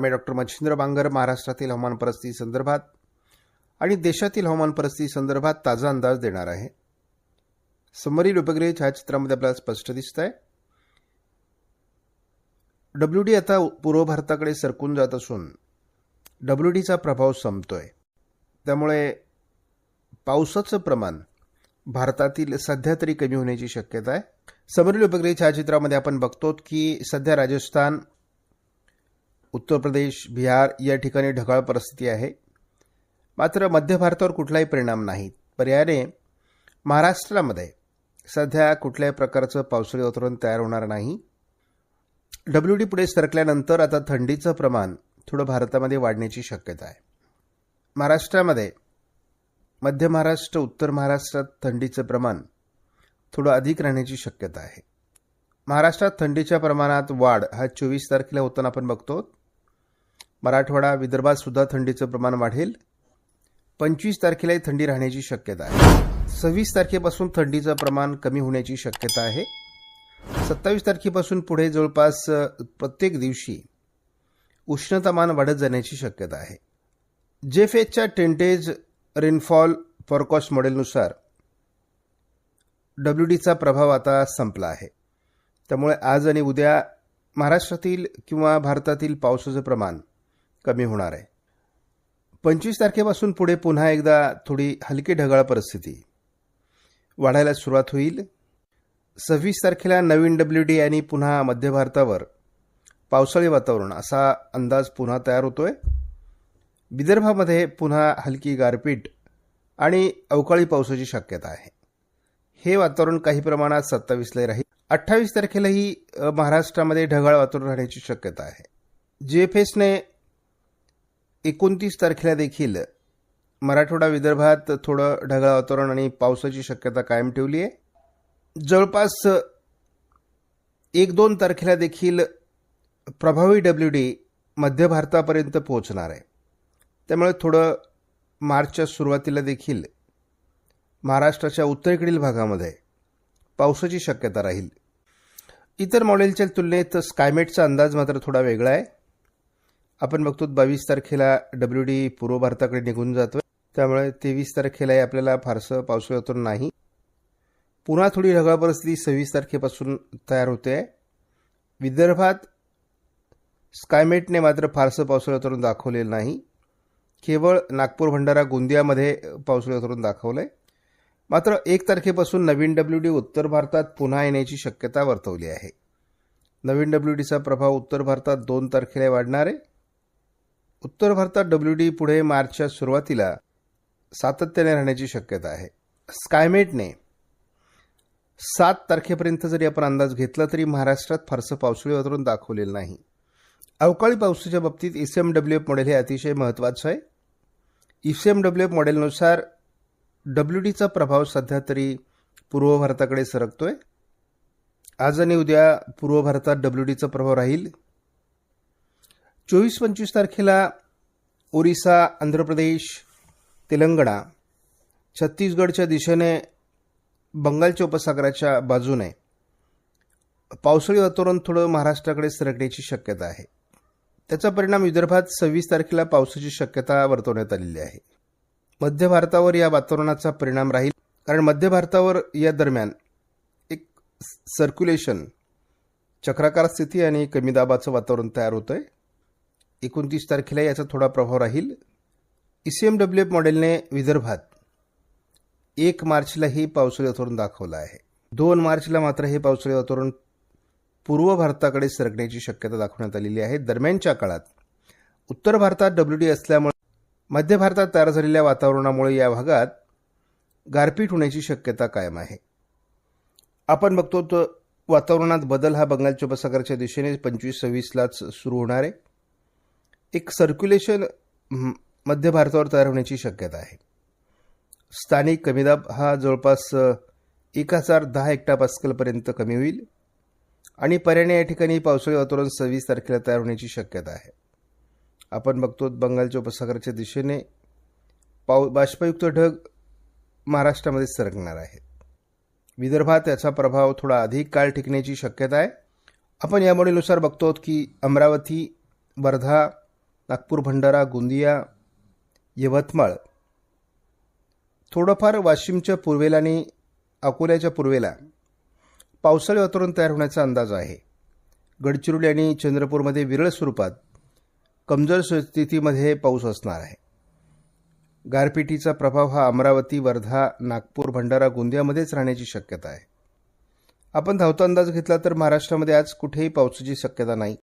मी doctor Machhindra Bangar महाराष्ट्रातील हवामान परिस्थिती संदर्भात आणि देशातील हवामान परिस्थिती संदर्भात ताजा अंदाज देणार आहे. समरील उपग्रह छायाचित्रामध्ये आपल्याला स्पष्ट दिसत आहे. डब्ल्यू डी आता पूर्व भारताकडे सरकून जात असून डब्ल्यू डीचा प्रभाव संपतोय. त्यामुळे पावसाचं प्रमाण भारतातील सध्या तरी कमी होण्याची शक्यता आहे. समरील उपग्रह छायाचित्रामध्ये आपण बघतो की सध्या राजस्थान उत्तर प्रदेश बिहार या ठिकाणी ढगाळ परिस्थिती आहे. मात्र मध्य भारतावर कुठलाही परिणाम नाही. पर्यायाने महाराष्ट्रामध्ये सध्या कुठल्याही प्रकारचं पावसाळी वातावरण तयार होणार नाही. डब्ल्यू डी पुढे सरकल्यानंतर आता थंडीचं प्रमाण थोडं भारतामध्ये वाढण्याची शक्यता आहे. महाराष्ट्रामध्ये मध्य महाराष्ट्र उत्तर महाराष्ट्रात थंडीचं प्रमाण थोडं अधिक राहण्याची शक्यता आहे. महाराष्ट्रात थंडीच्या प्रमाणात वाढ हा चोवीस तारखेला होताना आपण बघतो. मराठवाडा विदर्भात सुद्धा थंडीचं प्रमाण वाढेल. पंचवीस तारखेलाही थंडी राहण्याची शक्यता आहे. सव्वीस तारखेपासून थंडीचं प्रमाण कमी होण्याची शक्यता आहे. सत्तावीस तारखेपासून पुढे जवळपास प्रत्येक दिवशी उष्णतामान वाढत जाण्याची शक्यता आहे. जेफेचच्या टेंटेज रेनफॉल फॉरकॉस्ट मॉडेलनुसार डब्ल्यू डीचा प्रभाव आता संपला आहे. त्यामुळे आज आणि उद्या महाराष्ट्रातील किंवा भारतातील पावसाचं प्रमाण कमी होणार आहे. पंचवीस तारखेपासून पुढे पुन्हा एकदा थोडी हलकी ढगाळ परिस्थिती. वाढायला सुरुवात होईल. सव्वीस तारखेला नवीन डब्ल्यू डी आणि पुन्हा मध्य भारतावर पावसाळी वातावरण असा अंदाज पुन्हा तयार होतोय. विदर्भामध्ये पुन्हा हलकी गारपीट आणि अवकाळी पावसाची शक्यता आहे. हे वातावरण काही प्रमाणात सत्तावीसला राहील. अठ्ठावीस तारखेलाही महाराष्ट्रामध्ये ढगाळ वातावरण राहण्याची शक्यता आहे. जी एफ एसने एकोणतीस तारखेला देखील मराठवाडा विदर्भात थोडं ढगाळ वातावरण आणि पावसाची शक्यता कायम ठेवली आहे. जवळपास एक दोन तारखेला देखील प्रभावी डब्ल्यू डी मध्य भारतापर्यंत पोहोचणार आहे. त्यामुळे थोडं मार्चच्या सुरुवातीला देखील महाराष्ट्राच्या उत्तरेकडील भागामध्ये पावसाची शक्यता राहील. इतर मॉडेलच्या तुलनेत स्कायमेटचा अंदाज मात्र थोडा वेगळा आहे. आपण बघतो बावीस तारखेला डब्ल्यू डी पूर्व भारताकडे निघून जातोय. त्यामुळे तेवीस तारखेलाही आपल्याला फारसं पावसाळी नाही. पुन्हा थोडी ढगाळ परिस्थिती सव्वीस तारखेपासून तयार होते. आहे विदर्भात स्कायमेटने मात्र फारसं पावसाळी वातावरण दाखवलेलं नाही. केवळ नागपूर भंडारा गोंदियामध्ये पावसाळी वातावरण दाखवलं आहे मात्र एक तारखेपासून नवीन डब्ल्यू डी उत्तर भारतात पुन्हा येण्याची शक्यता वर्तवली आहे. नवीन डब्ल्यू डीचा प्रभाव उत्तर भारतात दोन तारखेला वाढणार आहे. उत्तर भारतात डब्ल्यू डी पुढे मार्चच्या सुरुवातीला सातत्याने राहण्याची शक्यता आहे. स्कायमेटने सात तारखेपर्यंत जरी आपण अंदाज घेतला तरी महाराष्ट्रात फारसं पावसाळी वातावरण दाखवलेलं नाही. अवकाळी पावसाच्या बाबतीत E C M W F model हे अतिशय महत्त्वाचं आहे. E C M W F मॉडेलनुसार W डीचा प्रभाव सध्या तरी पूर्व भारताकडे सरकतोय. आज आणि उद्या पूर्व भारतात डब्ल्यू डीचा प्रभाव राहील. चोवीस पंचवीस तारखेला ओरिसा आंध्र प्रदेश तेलंगणा छत्तीसगडच्या दिशेने बंगालच्या उपसागराच्या बाजूने पावसाळी वातावरण थोडं महाराष्ट्राकडे सरकण्याची शक्यता आहे. त्याचा परिणाम विदर्भात सव्वीस तारखेला पावसाची शक्यता वर्तवण्यात आलेली आहे. मध्य भारतावर या वातावरणाचा परिणाम राहील कारण मध्य भारतावर या दरम्यान एक सर्क्युलेशन चक्राकार स्थिती आणि कमी दाबाचं वातावरण तयार होतं आहे एकोणतीस तारखेला याचा थोडा प्रभाव राहील. E C M W F मॉडेलने विदर्भात एक मार्चलाही पावसाळी वातावरण दाखवलं आहे. दोन मार्चला मात्र हे पावसाळी वातावरण पूर्व भारताकडे सरकण्याची शक्यता दाखवण्यात आलेली आहे. दरम्यानच्या काळात उत्तर भारतात डब्ल्यू डी असल्यामुळे मध्य भारतात तयार झालेल्या वातावरणामुळे या भागात गारपीट होण्याची शक्यता कायम आहे. आपण बघतो तर वातावरणात बदल हा बंगालच्या उपसागराच्या दिशेने पंचवीस सव्वीसलाच सुरू होणार आहे. एक सर्क्युलेशन मध्य भारतावर तयार होण्याची शक्यता आहे. स्थानिक कमीदाब हा जवळपास एक हजार दहा हेक्टा पास्कलपर्यंत कमी होईल आणि पर्याने या ठिकाणी पावसाळी वातावरण सव्वीस तारखेला तयार होण्याची शक्यता आहे. आपण बघतो बंगालच्या उपसागराच्या दिशेने पाव बाष्पयुक्त ढग महाराष्ट्रामध्ये सरकणार आहेत. विदर्भात याचा प्रभाव थोडा अधिक काळ टिकण्याची शक्यता आहे. आपण या मॉडेलनुसार बघतो की अमरावती वर्धा नागपूर भंडारा गोंदिया यवतमाळ. थोडंफार वाशिमच्या पूर्वेला आणि अकोल्याच्या पूर्वेला पावसाळी वातावरण तयार होण्याचा अंदाज आहे. गडचिरोली आणि चंद्रपूरमध्ये विरळ स्वरूपात कमजोर स्थितीमध्ये पाऊस असणार आहे. गारपिटीचा प्रभाव हा अमरावती वर्धा नागपूर भंडारा गोंदियामध्येच राहण्याची शक्यता आहे. आपण धावता अंदाज घेतला तर महाराष्ट्रामध्ये आज कुठेही पावसाची शक्यता नाही.